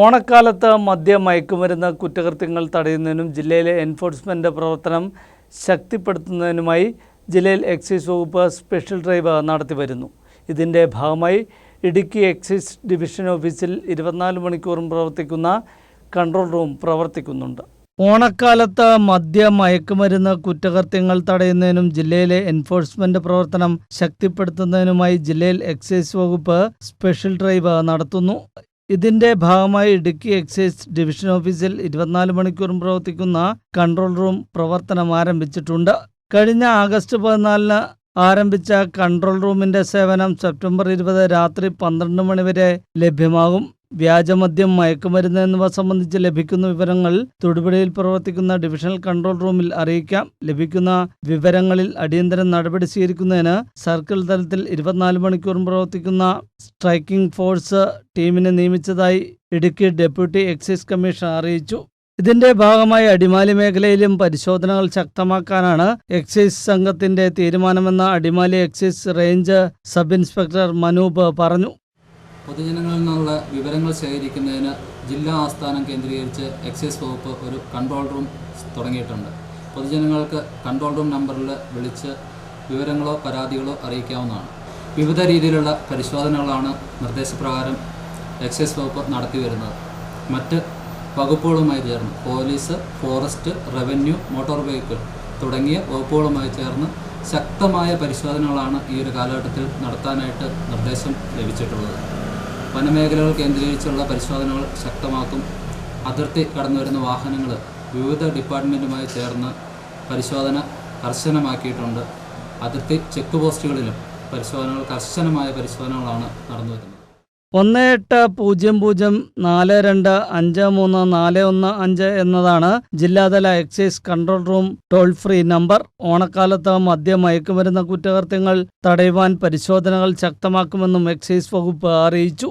ഓണക്കാലത്ത് മദ്യ മയക്കുമരുന്ന് കുറ്റകൃത്യങ്ങൾ തടയുന്നതിനും ജില്ലയിലെ എൻഫോഴ്സ്മെന്റ് പ്രവർത്തനം ശക്തിപ്പെടുത്തുന്നതിനുമായി ജില്ലയിൽ എക്സൈസ് വകുപ്പ് സ്പെഷ്യൽ ഡ്രൈവ് നടത്തിവരുന്നു. ഇതിന്റെ ഭാഗമായി ഇടുക്കി എക്സൈസ് ഡിവിഷൻ ഓഫീസിൽ ഇരുപത്തിനാല് മണിക്കൂറും പ്രവർത്തിക്കുന്ന കൺട്രോൾ റൂം പ്രവർത്തിക്കുന്നുണ്ട്. ഓണക്കാലത്ത് മദ്യ മയക്കുമരുന്ന് കുറ്റകൃത്യങ്ങൾ തടയുന്നതിനും ജില്ലയിലെ എൻഫോഴ്സ്മെന്റ് പ്രവർത്തനം ശക്തിപ്പെടുത്തുന്നതിനുമായി ജില്ലയിൽ എക്സൈസ് വകുപ്പ് സ്പെഷ്യൽ ഡ്രൈവ് നടത്തുന്നു. ഇതിന്റെ ഭാഗമായി ഇടുക്കി എക്സൈസ് ഡിവിഷൻ ഓഫീസിൽ ഇരുപത്തിനാല് മണിക്കൂറും പ്രവർത്തിക്കുന്ന കൺട്രോൾ റൂം പ്രവർത്തനം ആരംഭിച്ചിട്ടുണ്ട്. കഴിഞ്ഞ ആഗസ്റ്റ് പതിനാലിന് ആരംഭിച്ച കൺട്രോൾ റൂമിന്റെ സേവനം സെപ്റ്റംബർ ഇരുപത് രാത്രി പന്ത്രണ്ട് മണിവരെ ലഭ്യമാകും. വ്യാജമദ്യം മയക്കുമരുന്ന് എന്നിവ സംബന്ധിച്ച് ലഭിക്കുന്ന വിവരങ്ങൾ തൊടുപുഴയിൽ പ്രവർത്തിക്കുന്ന ഡിവിഷണൽ കൺട്രോൾ റൂമിൽ അറിയിക്കാം. ലഭിക്കുന്ന വിവരങ്ങളിൽ അടിയന്തര നടപടി സ്വീകരിക്കുന്നതിന് സർക്കിൾ തലത്തിൽ ഇരുപത്തിനാല് മണിക്കൂറും പ്രവർത്തിക്കുന്ന സ്ട്രൈക്കിംഗ് ഫോഴ്സ് ടീമിനെ നിയമിച്ചതായി ഇടുക്കി ഡെപ്യൂട്ടി എക്സൈസ് കമ്മീഷൻ അറിയിച്ചു. ഇതിന്റെ ഭാഗമായി അടിമാലി മേഖലയിലും പരിശോധനകൾ ശക്തമാക്കാനാണ് എക്സൈസ് സംഘത്തിന്റെ തീരുമാനമെന്ന് Adimali excise range sub inspector Manoop പറഞ്ഞു. പൊതുജനങ്ങളിൽ നിന്നുള്ള വിവരങ്ങൾ ശേഖരിക്കുന്നതിന് ജില്ലാ ആസ്ഥാനം കേന്ദ്രീകരിച്ച് എക്സൈസ് വകുപ്പ് ഒരു കൺട്രോൾ റൂം തുടങ്ങിയിട്ടുണ്ട്. പൊതുജനങ്ങൾക്ക് കൺട്രോൾ റൂം നമ്പറിൽ വിളിച്ച് വിവരങ്ങളോ പരാതികളോ അറിയിക്കാവുന്നതാണ്. വിവിധ രീതിയിലുള്ള പരിശോധനകളാണ് നിർദ്ദേശപ്രകാരം എക്സൈസ് വകുപ്പ് നടത്തി വരുന്നത്. മറ്റ് വകുപ്പുകളുമായി ചേർന്ന് police forest revenue motor vehicle തുടങ്ങിയ വകുപ്പുകളുമായി ചേർന്ന് ശക്തമായ പരിശോധനകളാണ് ഈ ഒരു കാലഘട്ടത്തിൽ നടത്താനായിട്ട് നിർദ്ദേശം ലഭിച്ചിട്ടുള്ളത്. വനമേഖലകൾ കേന്ദ്രീകരിച്ചുള്ള പരിശോധനകൾ ശക്തമാക്കും. അതിർത്തി കടന്നു വരുന്ന വാഹനങ്ങൾ വിവിധ ഡിപ്പാർട്ട്മെന്റുമായി ചേർന്ന് പരിശോധന കർശനമാക്കിയിട്ടുണ്ട്. അതിർത്തി ചെക്ക് പോസ്റ്റുകളിലും പരിശോധനകൾ കർശനമായ പരിശോധനകളാണ് നടന്നു വരുന്നത് ഒന്ന് എട്ട് പൂജ്യം പൂജ്യം നാല് രണ്ട് അഞ്ച് മൂന്ന് നാല് ഒന്ന് അഞ്ച് എന്നതാണ് ജില്ലാതല excise control room toll free number. ഓണക്കാലത്ത് മദ്യ മയക്കുമരുന്ന് കുറ്റകൃത്യങ്ങൾ തടയുവാൻ പരിശോധനകൾ ശക്തമാക്കുമെന്നും എക്സൈസ് വകുപ്പ് അറിയിച്ചു.